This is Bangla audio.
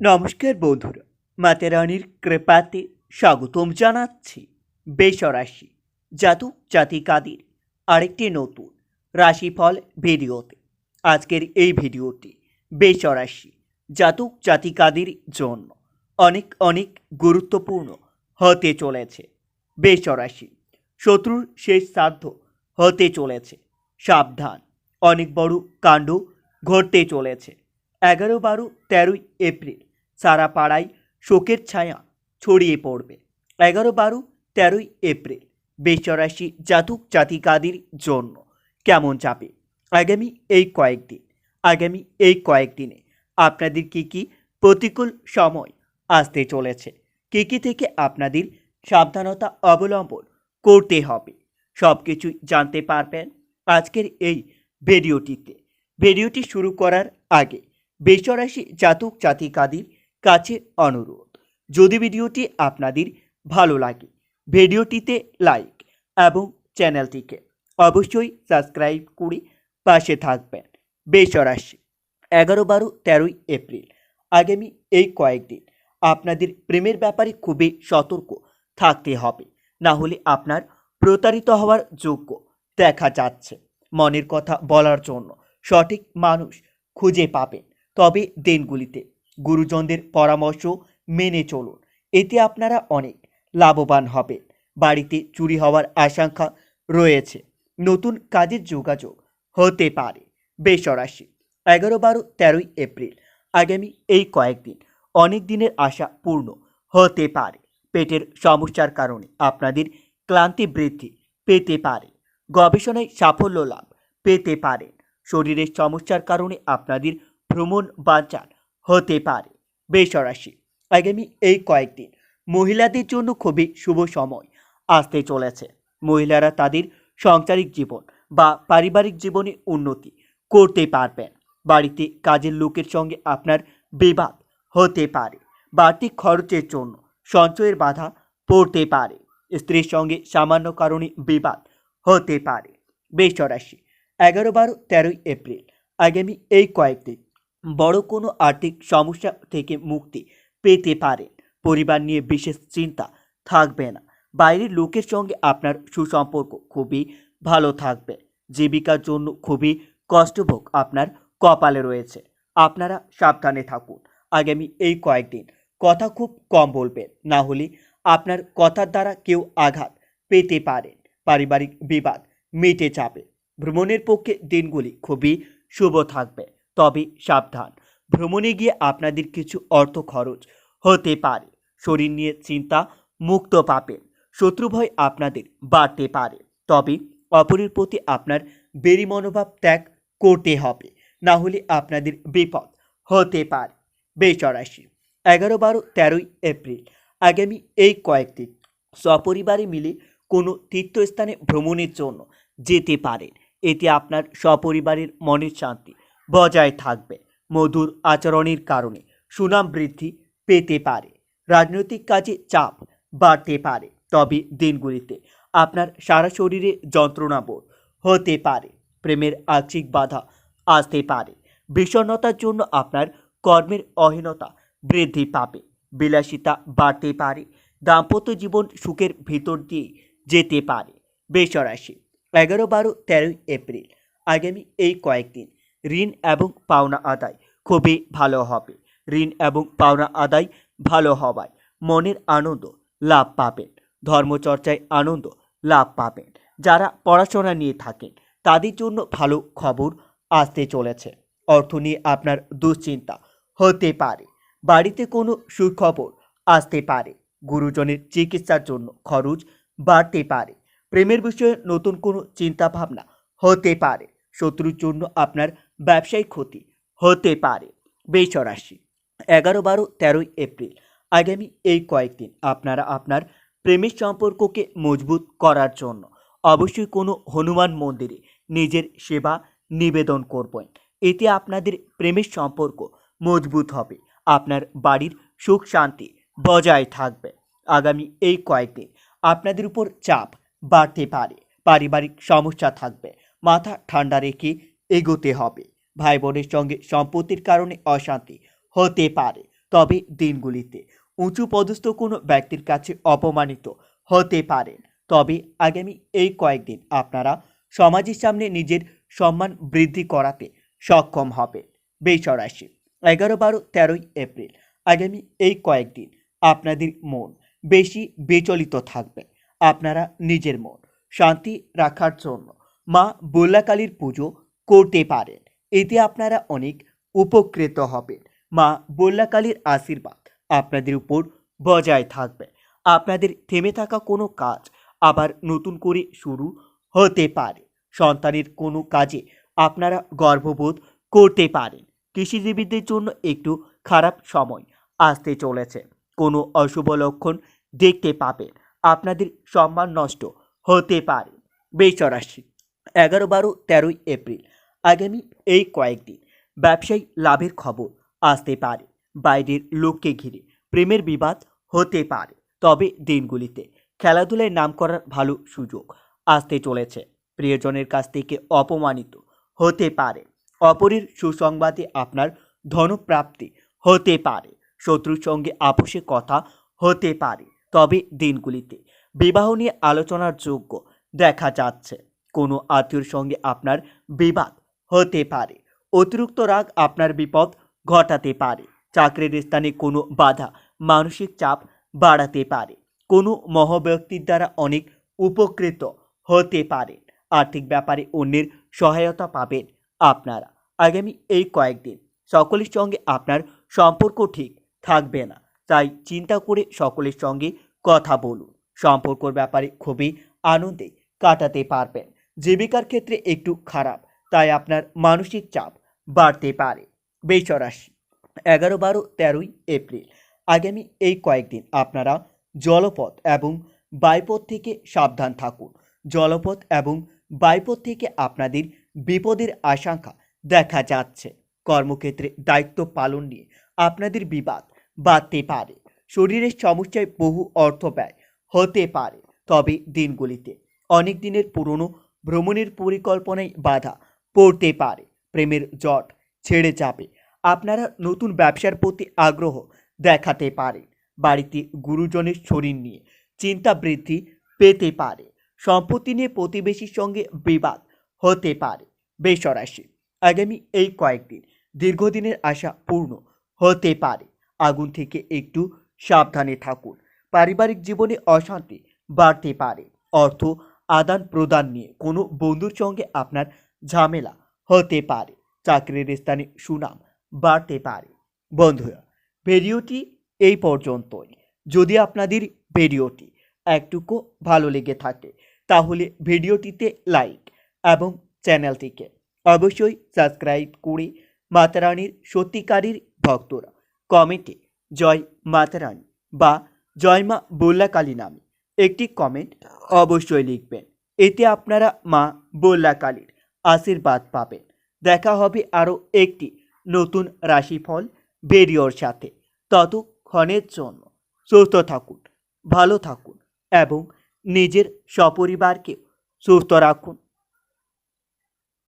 নমস্কার বন্ধুরা, মাতা রানীর কৃপাতে স্বাগতম জানাচ্ছি বেসরাশি জাতক জাতিকাদের আরেকটি নতুন রাশিফল ভিডিওতে। আজকের এই ভিডিওটি বেসরাশি জাতক জাতিকাদের জন্য অনেক অনেক গুরুত্বপূর্ণ হতে চলেছে। বেসরাশি শত্রুর শেষ সাধ্য হতে চলেছে। সাবধান, অনেক বড় কাণ্ড ঘটতে চলেছে। এগারো বারো তেরোই এপ্রিল সারা পাড়ায় শোকের ছায়া ছড়িয়ে পড়বে। এগারো বারো, তেরোই এপ্রিল বেচরাশি জাতক জাতিকাদের জন্য কেমন যাবে? আগামী এই কয়েকদিন, আগামী এই কয়েকদিনে আপনাদের কি কি প্রতিকূল সময় আসতে চলেছে? কি কি থেকে আপনাদের সাবধানতা অবলম্বন করতে হবে? সব কিছুই জানতে পারবেন আজকের এই ভিডিওটিতে। ভিডিওটি শুরু করার আগে বেসরাশি জাতক জাতিকাদের কাছে অনুরোধ। যদি ভিডিওটি আপনাদের ভালো লাগে, ভিডিওটিতে লাইক এবং চ্যানেলটিকে অবশ্যই সাবস্ক্রাইব করে পাশে থাকবেন। বেসরাশি এগারো বারো তেরোই এপ্রিল। আগামী এই কয়েকদিন আপনাদের প্রেমের ব্যাপারে খুবই সতর্ক থাকতে হবে। না হলে আপনার প্রতারিত হওয়ার যোগ্য দেখা যাচ্ছে। মনের কথা বলার জন্য সঠিক মানুষ খুঁজে পাবেন। তবে দিনগুলিতে গুরুজনদের পরামর্শ মেনে চলুন। এতে আপনারা অনেক লাভবান হবেন। বাড়িতে চুরি হওয়ার আশঙ্কা রয়েছে। নতুন কাজের যোগাযোগ হতে পারে। বেসরাশি এগারো বারো তেরোই এপ্রিল। আগামী এই কয়েকদিন অনেক দিনের আশা পূর্ণ হতে পারে। পেটের সমস্যার কারণে আপনাদের ক্লান্তি বৃদ্ধি পেতে পারে। গবেষণায় সাফল্য লাভ পেতে পারেন শরীরের সমস্যার কারণে আপনাদের ভ্রমণ বাঞ্চাল হতে পারে। বেসরাশি। আগামী এই কয়েকদিন মহিলাদের জন্য খুবই শুভ সময় আসতে চলেছে। মহিলারা তাদের সাংসারিক জীবন বা পারিবারিক জীবনে উন্নতি করতে পারবেন। বাড়িতে কাজের লোকের সঙ্গে আপনার বিবাদ হতে পারে। বাড়তি খরচের জন্য সঞ্চয়ের বাধা পড়তে পারে। স্ত্রীর সঙ্গে সামান্য কারণে বিবাদ হতে পারে। বেশ বেসরাশি। এগারো বারো তেরোই এপ্রিল। আগামী এই কয়েকদিন বড় কোনো আর্থিক সমস্যা থেকে মুক্তি পেতে পারেন পরিবার নিয়ে বিশেষ চিন্তা থাকবে না। বাইরের লোকের সঙ্গে আপনার সুসম্পর্ক খুবই ভালো থাকবে। জীবিকার জন্য খুবই কষ্টভোগ আপনার কপালে রয়েছে। আপনারা সাবধানে থাকুন। আগামী এই কয়েকদিন কথা খুব কম বলবেন, না হলে আপনার কথার দ্বারা কেউ আঘাত পেতে পারেন পারিবারিক বিবাদ মিটে যাবে। ভ্রমণের পক্ষে দিনগুলি খুবই শুভ থাকবে। তবে সাবধান। ভ্রমণে গিয়ে আপনাদের কিছু অর্থ খরচ হতে পারে। শরীর নিয়ে চিন্তা মুক্ত পাবেন। শত্রুভয় আপনাদের বাড়তে পারে। তবে অপরের প্রতি আপনার বেরি মনোভাব ত্যাগ করতে হবে। না হলে আপনাদের বিপদ হতে পারে। বেচরাশি এগারো বারো তেরোই এপ্রিল। আগামী এই কয়েকদিন সপরিবারে মিলে কোনো তীর্থস্থানে ভ্রমণের জন্য যেতে পারেন। এতে আপনার সপরিবারের মনের শান্তি বজায় থাকবে। মধুর আচরণের কারণে সুনাম বৃদ্ধি পেতে পারে। রাজনৈতিক কাজে চাপ বাড়তে পারে। তবে দিনগুলিতে আপনার সারা শরীরে যন্ত্রণা বোধ হতে পারে। প্রেমের আর্থিক বাধা আসতে পারে। বিষণ্ণতার জন্য আপনার কর্মের অহীনতা বৃদ্ধি পাবে। বিলাসিতা বাড়তে পারে। দাম্পত্য জীবন সুখের ভিতর দিয়ে যেতে পারে। বেসরাশি এগারো বারো তেরোই এপ্রিল। আগামী এই কয়েকদিন ঋণ এবং পাওনা আদায় খুবই ভালো হবে। ঋণ এবং পাওনা আদায় ভালো হওয়ায় মনের আনন্দ লাভ পাবেন, ধর্মচর্চায় আনন্দ লাভ পাবেন। যারা পড়াশোনা নিয়ে থাকেন, তাদের জন্য ভালো খবর আসতে চলেছে। অর্থ নিয়ে আপনার দুশ্চিন্তা হতে পারে। বাড়িতে কোনো সুখবর আসতে পারে। গুরুজনের চিকিৎসার জন্য খরচ বাড়তে পারে। প্রেমের বিষয়ে নতুন কোনো চিন্তা ভাবনা হতে পারে। শত্রুর জন্য আপনার ব্যবসায়িক ক্ষতি হতে পারে। বেসরাশি এগারো বারো তেরোই এপ্রিল। আগামী এই কয়েকদিন আপনারা আপনার প্রেমের সম্পর্ককে মজবুত করার জন্য অবশ্যই কোনো হনুমান মন্দিরে নিজের সেবা নিবেদন করবেন। এতে আপনাদের প্রেমের সম্পর্ক মজবুত হবে, আপনার বাড়ির সুখ শান্তি বজায় থাকবে। আগামী এই কয়েকদিন আপনাদের উপর চাপ বাড়তে পারে, পারিবারিক সমস্যা থাকবে মাথা ঠান্ডা রেখে এগোতে হবে। ভাই বোনের সঙ্গে সম্পত্তির কারণে অশান্তি হতে পারে, তবে দিনগুলিতে উঁচু পদস্থ কোনো ব্যক্তির কাছে অপমানিত হতে পারেন তবে আগামী এই কয়েকদিন আপনারা সমাজের সামনে নিজের সম্মান বৃদ্ধি করাতে সক্ষম হবে বেসরাশি এগারো বারো তেরোই এপ্রিল। আগামী এই কয়েকদিন আপনাদের মন বেশি বিচলিত থাকবে। আপনারা নিজের মন শান্তি রাখার জন্য মা বল্লাকালীর পুজো করতে পারেন। এতে আপনারা অনেক উপকৃত হবেন। মা বল্লাকালীর আশীর্বাদ আপনাদের উপর বজায় থাকবে। আপনাদের থেমে থাকা কোনো কাজ আবার নতুন করে শুরু হতে পারে। সন্তানের কোনো কাজে আপনারা গর্ববোধ করতে পারেন। কৃষিজীবীদের জন্য একটু খারাপ সময় আসতে চলেছে। কোনো অশুভ লক্ষণ দেখতে পাবেন। আপনাদের সম্মান নষ্ট হতে পারে। বেসরাশি এগারো বারো তেরোই এপ্রিল। আগামী এই কয়েকদিন ব্যবসায়ী লাভের খবর আসতে পারে, বাইরের লোককে ঘিরে প্রেমের বিবাদ হতে পারে। তবে দিনগুলিতে খেলাধুলায় নাম করার ভালো সুযোগ আসতে চলেছে। প্রিয়জনের কাছ থেকে অপমানিত হতে পারে, অপরের সুসংবাদে আপনার ধনপ্রাপ্তি হতে পারে, শত্রুর সঙ্গে আপোষে কথা হতে পারে। তবে দিনগুলিতে বিবাহ নিয়ে আলোচনার যোগ্য দেখা যাচ্ছে। কোনো আত্মীয়র সঙ্গে আপনার বিবাদ হতে পারে। অতিরিক্ত রাগ আপনার বিপদ ঘটাতে পারে। চাকরির স্থানে কোনো বাধা মানসিক চাপ বাড়াতে পারে। কোনো মহব্যক্তির দ্বারা অনেক উপকৃত হতে পারেন আর্থিক ব্যাপারে অন্যের সহায়তা পাবেন আপনারা। আগামী এই কয়েকদিন সকলের সঙ্গে আপনার সম্পর্ক ঠিক থাকবে না। তাই চিন্তা করে সকলের সঙ্গে কথা বলুন। সম্পর্কর ব্যাপারে খুবই আনন্দে কাটাতে পারবেন। জীবিকার ক্ষেত্রে একটু খারাপ, তাই আপনার মানসিক চাপ বাড়তে পারে। বেসরাশি এগারো, বারো, তেরোই এপ্রিল। আগামী এই কয়েকদিন আপনারা জলপথ এবং বায়ুপথ থেকে সাবধান থাকুন। জলপথ এবং বায়ুপথ থেকে আপনাদের বিপদের আশঙ্কা দেখা যাচ্ছে। কর্মক্ষেত্রে দায়িত্ব পালন নিয়ে আপনাদের বিবাদ বাড়তে পারে। শরীরের সমস্যায় বহু অর্থ ব্যয় হতে পারে। তবে দিনগুলিতে অনেক দিনের পুরনো ভ্রমণের পরিকল্পনায় বাধা পড়তে পারে। প্রেমের জট ছেড়ে যাবে। আপনারা নতুন ব্যবসার প্রতি আগ্রহ দেখাতে পারেন। বাড়িতে গুরুজনের শরীর নিয়ে চিন্তা বৃদ্ধি পেতে পারে। সম্পত্তি নিয়ে প্রতিবেশীর সঙ্গে বিবাদ হতে পারে। বেসরাশি। আগামী এই কয়েকদিন দীর্ঘদিনের আশা পূর্ণ হতে পারে। আগুন থেকে একটু সাবধানে থাকুন। পারিবারিক জীবনে অশান্তি বাড়তে পারে। অর্থ আদান প্রদান নিয়ে কোনো বন্ধুর সঙ্গে আপনার ঝামেলা হতে পারে, চাকরির স্থানে সুনাম বাড়তে পারে। বন্ধুরা, ভিডিওটি এই পর্যন্তই। যদি আপনাদের ভিডিওটি একটুকু ভালো লেগে থাকে, তাহলে ভিডিওটিতে লাইক এবং চ্যানেলটিকে অবশ্যই সাবস্ক্রাইব করে মাতারানির সত্যিকারীর ভক্তরা কমেন্টে জয় মাতারানী বা জয় মা বল্লাকালী নামে একটি কমেন্ট অবশ্যই লিখবেন। এতে আপনারা মা বল্লাকালীর আশীর্বাদ পাবেন। দেখা হবে আরও একটি নতুন রাশিফল বেরিয়র সাথে। ততক্ষণের জন্য সুস্থ থাকুন, ভালো থাকুন এবং নিজের সপরিবারকে সুস্থ রাখুন।